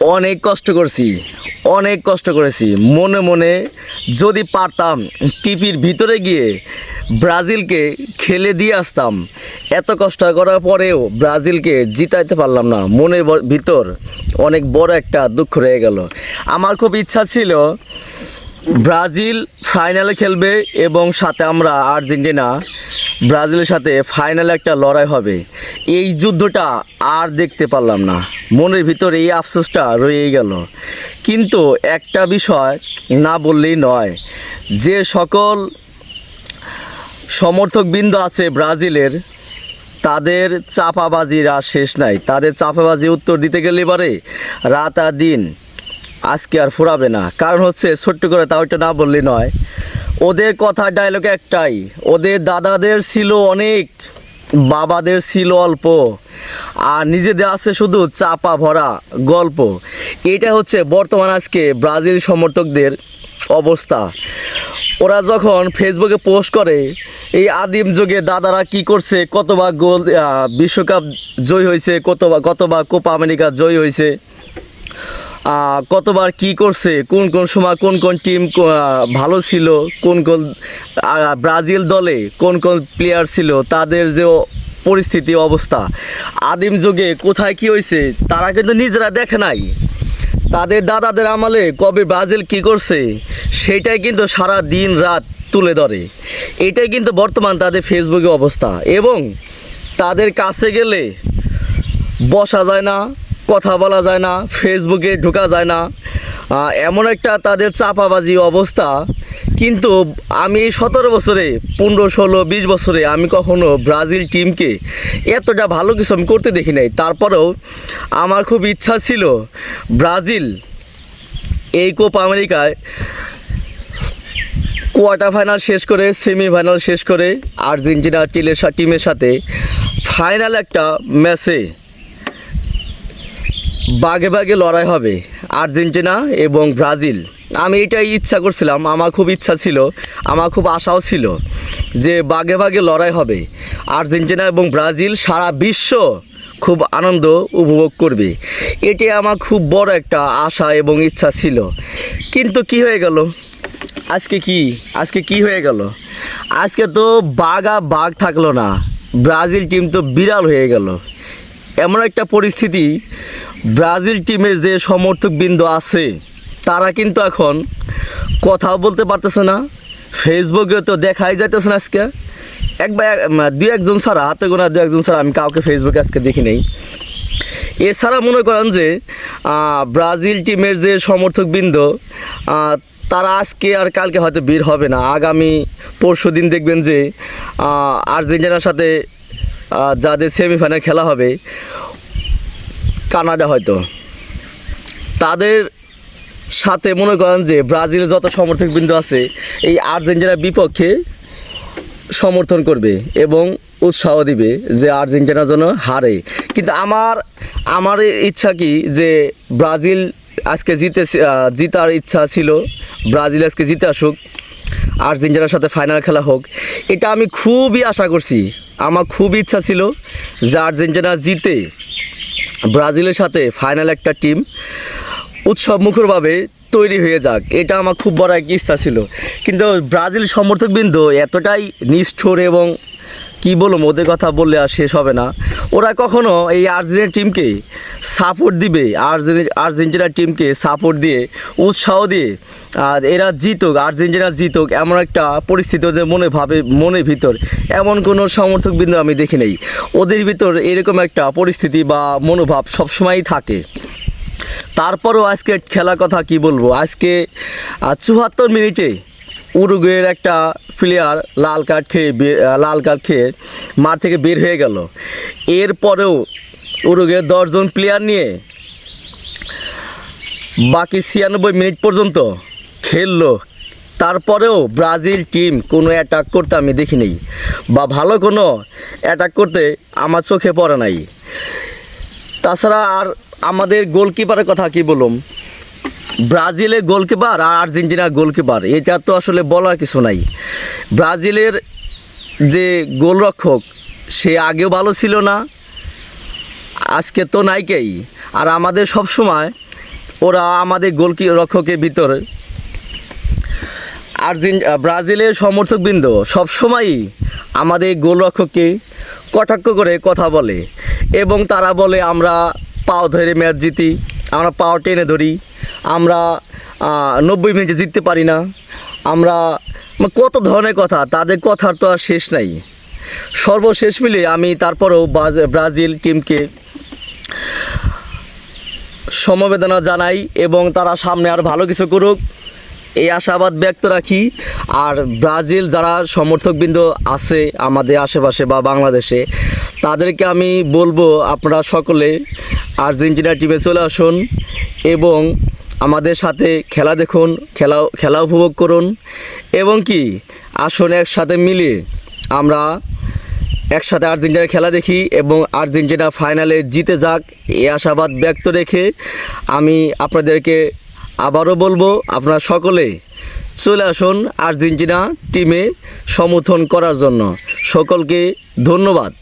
অনেক কষ্ট করছি, অনেক কষ্ট করেছি। মনে মনে যদি পারতাম টিপির ভিতরে গিয়ে ব্রাজিলকে খেলে দিয়ে আসতাম, এত কষ্ট করার পরেও ব্রাজিলকে জিতাইতে পারলাম না। মনের ভিতর অনেক বড় একটা দুঃখ রয়ে গেল। আমার খুব ইচ্ছা ছিল ব্রাজিল ফাইনালে খেলবে এবং সাথে আমরা আর্জেন্টিনা ব্রাজিলের সাথে ফাইনালে একটা লড়াই হবে। এই যুদ্ধটা আর দেখতে পারলাম না। মনের ভিতরে এই আফসোসটা রয়েই গেল। কিন্তু একটা বিষয় না বললেই নয়, যে সকল সমর্থকবৃন্দ আছে ব্রাজিলের, তাদের চাপাবাজির আর শেষ নাই। তাদের চাপাবাজি উত্তর দিতে গেলে এবারে রাত আর দিন আজকে আর ফুরাবে না। কারণ হচ্ছে, ছোট্ট করে তাও এটা না বললে নয়, ওদের কথা ডায়লগ একটাই, ওদের দাদাদের ছিল অনেক, বাবাদের ছিল অল্প। আর নিজেদের আছে শুধু চাপা ভরা গল্প। এটা হচ্ছে বর্তমান আজকে ব্রাজিল সমর্থকদের অবস্থা। ওরা যখন ফেসবুকে পোস্ট করে, এই আদিম যুগে দাদারা কি করছে কতবার গোল বিশ্বকাপ জয় হয়েছে কতবার কতবার কোপা আমেরিকা জয় হয়েছে কতবার কি করছে, কোন কোন সময় কোন কোন টিম ভালো ছিল, কোন কোন ব্রাজিল দলে কোন কোন প্লেয়ার ছিল, তাদের যে পরিস্থিতি, অবস্থা। আদিম যুগে কোথায় কি হয়েছে তারা কিন্তু নিজেরা দেখে নাই। তাদের দাদাদের আমলে কবে ব্রাজিল কি করছে সেটাই কিন্তু সারা দিন রাত তুলে ধরে। এটাই কিন্তু বর্তমান তাদের ফেসবুকে অবস্থা এবং তাদের কাছে গেলে বসা যায় না, কথা বলা যায় না, ফেসবুকে ঢোকা যায় না। এমন একটা তাদের চাপাবাজি অবস্থা কিন্তু আমি সতেরো বছরে, পনেরো, ষোলো, বিশ বছরে আমি কখনো ব্রাজিল টিমকে এতটা ভালো কিছু আমি করতে দেখি নাই। তারপরেও আমার খুব ইচ্ছা ছিল ব্রাজিল এই কোপ আমেরিকায় কোয়ার্টার ফাইনাল শেষ করে, সেমিফাইনাল শেষ করে, আর্জেন্টিনা চিলের টিমের সাথে ফাইনাল একটা ম্যাচে বাগে বাগে লড়াই হবে আর্জেন্টিনা এবং ব্রাজিল। আমি এটাই ইচ্ছা করছিলাম, আমার খুব ইচ্ছা ছিল, আমার খুব আশাও ছিল যে বাগে বাগে লড়াই হবে। আর্জেন্টিনা এবং ব্রাজিল সারা বিশ্ব খুব আনন্দ উপভোগ করবে। এটি আমার খুব বড় একটা আশা এবং ইচ্ছা ছিল। কিন্তু কি হয়ে গেল? আজকে কি? আজকে কি হয়ে গেল? আজকে তো বাঘা বাঘ থাকল না। ব্রাজিল টিম তো বিড়াল হয়ে গেল। এমন একটা পরিস্থিতি, ব্রাজিল টিমের যে সমর্থকবৃন্দ আছে তারা কিন্তু এখন কথাও বলতে পারতেছে না ফেসবুকে তো দেখাই যাইতেছে না আজকে। একবার দু একজন ছাড়া, হাতে গোনা দু একজন ছাড়া আমি কাউকে ফেসবুকে আজকে দেখি নেই। এছাড়া মনে করেন যে ব্রাজিল টিমের যে সমর্থকবৃন্দ তারা আজকে আর কালকে হয়তো বের হবে না। আগামী পরশু দিন দেখবেন যে আর্জেন্টিনার সাথে যাদের সেমিফাইনাল খেলা হবে, কানাডা হয়তো। তাদের সাথে মনে করেন যে ব্রাজিলের যত সমর্থকবৃন্দ আছে, এই আর্জেন্টিনার বিপক্ষে সমর্থন করবে এবং উৎসাহ দিবে যে আর্জেন্টিনা যেন হারে। কিন্তু আমার আমার ইচ্ছা কি যে ব্রাজিল আজকে জিতে জিতার ইচ্ছা ছিল, ব্রাজিল আজকে জিতে আসুক, আর্জেন্টিনার সাথে ফাইনাল খেলা হোক, এটা আমি খুবই আশা করছি। আমার খুব ইচ্ছা ছিল যে আর্জেন্টিনা জিতে, ব্রাজিলের সাথে ফাইনাল একটা টিম উৎসব মুখরভাবে তৈরি হয়ে যাক। এটা আমার খুব বড় এক ইচ্ছা ছিল। কিন্তু ব্রাজিল সমর্থকবৃন্দ এতটাই নিষ্ঠুর এবং কি বলব, ওদের কথা বললে আর শেষ হবে না। ওরা কখনো এই আর্জেন্টিনা টিমকে সাপোর্ট দিবে, আর্জেন্টি- আর্জেন্টিনা টিমকে সাপোর্ট দিয়ে, উৎসাহ দিয়ে, আর এরা জিতুক, আর্জেন্টিনা জিতুক, এমন একটা পরিস্থিতি ওদের মনে ভাবে, মনের ভিতর। এমন কোনো সমর্থকবৃন্দ আমি দেখি নেই। ওদের ভিতর এরকম একটা পরিস্থিতি বা মনোভাব সবসময়ই থাকে। তারপরও আজকে খেলার কথা কি বলব? আজকে চুয়াত্তর মিনিটে উরুগুয়ের একটা প্লেয়ার লাল কার্ড খেয়ে লাল কার্ড খেয়ে মাঠ থেকে বের হয়ে গেল। এরপরেও উরুগুয়ের দশজন প্লেয়ার নিয়ে বাকি ছিয়ানব্বই মিনিট পর্যন্ত খেললো। তারপরেও ব্রাজিল টিম কোনো অ্যাটাক করতে আমি দেখিনি। বা ভালো কোনো অ্যাটাক করতে আমার চোখে পড়ে নাই। তাছাড়া আর আমাদের গোলকিপারের কথা কি বলুম? ব্রাজিলের গোলকিপার আর আর্জেন্টিনার গোলকিপার, এটা তো আসলে বলার কিছু নাই। ব্রাজিলের যে গোলরক্ষক, সে আগেও ভালো ছিল না, আজকে তো নাইকেই। আর আমাদের সব সময় ওরা আমাদের গোলকি রক্ষকের ভিতরে। আর্জেন, ব্রাজিলের সমর্থকবৃন্দ সবসময়ই আমাদের গোলরক্ষককে কটাক্ষ করে কথা বলে। এবং তারা বলে, আমরা পাও ধরে ম্যাচ জিতি, আমরা পাও টেনে ধরি, আমরা নব্বই মিনিটে জিততে পারি না, আমরা কত ধরনের কথা, তাদের কথার তো আর শেষ নাই। সর্বশেষ মিলে আমি তারপরেও ব্রাজিল টিমকে সমবেদনা জানাই এবং তারা সামনে আর ভালো কিছু করুক। এই আশাবাদ ব্যক্ত রাখি। আর ব্রাজিল যারা সমর্থকবৃন্দ আছে আমাদের আশেপাশে বা বাংলাদেশে, তাদেরকে আমি বলব আপনারা সকলে আর্জেন্টিনা টিমে চলে আসুন এবং আমাদের সাথে খেলা দেখুন, খেলা খেলা উপভোগ করুন এবং কি, আসুন একসাথে মিলে আমরা একসাথে আর্জেন্টিনার খেলা দেখি এবং আর্জেন্টিনা ফাইনালে জিতে যাক, এই আশাবাদ ব্যক্ত রেখে আমি আপনাদেরকে আবারও বলব আপনারা সকলে চলে আসুন আর্জেন্টিনা টিমে সমর্থন করার জন্য। সকলকে ধন্যবাদ।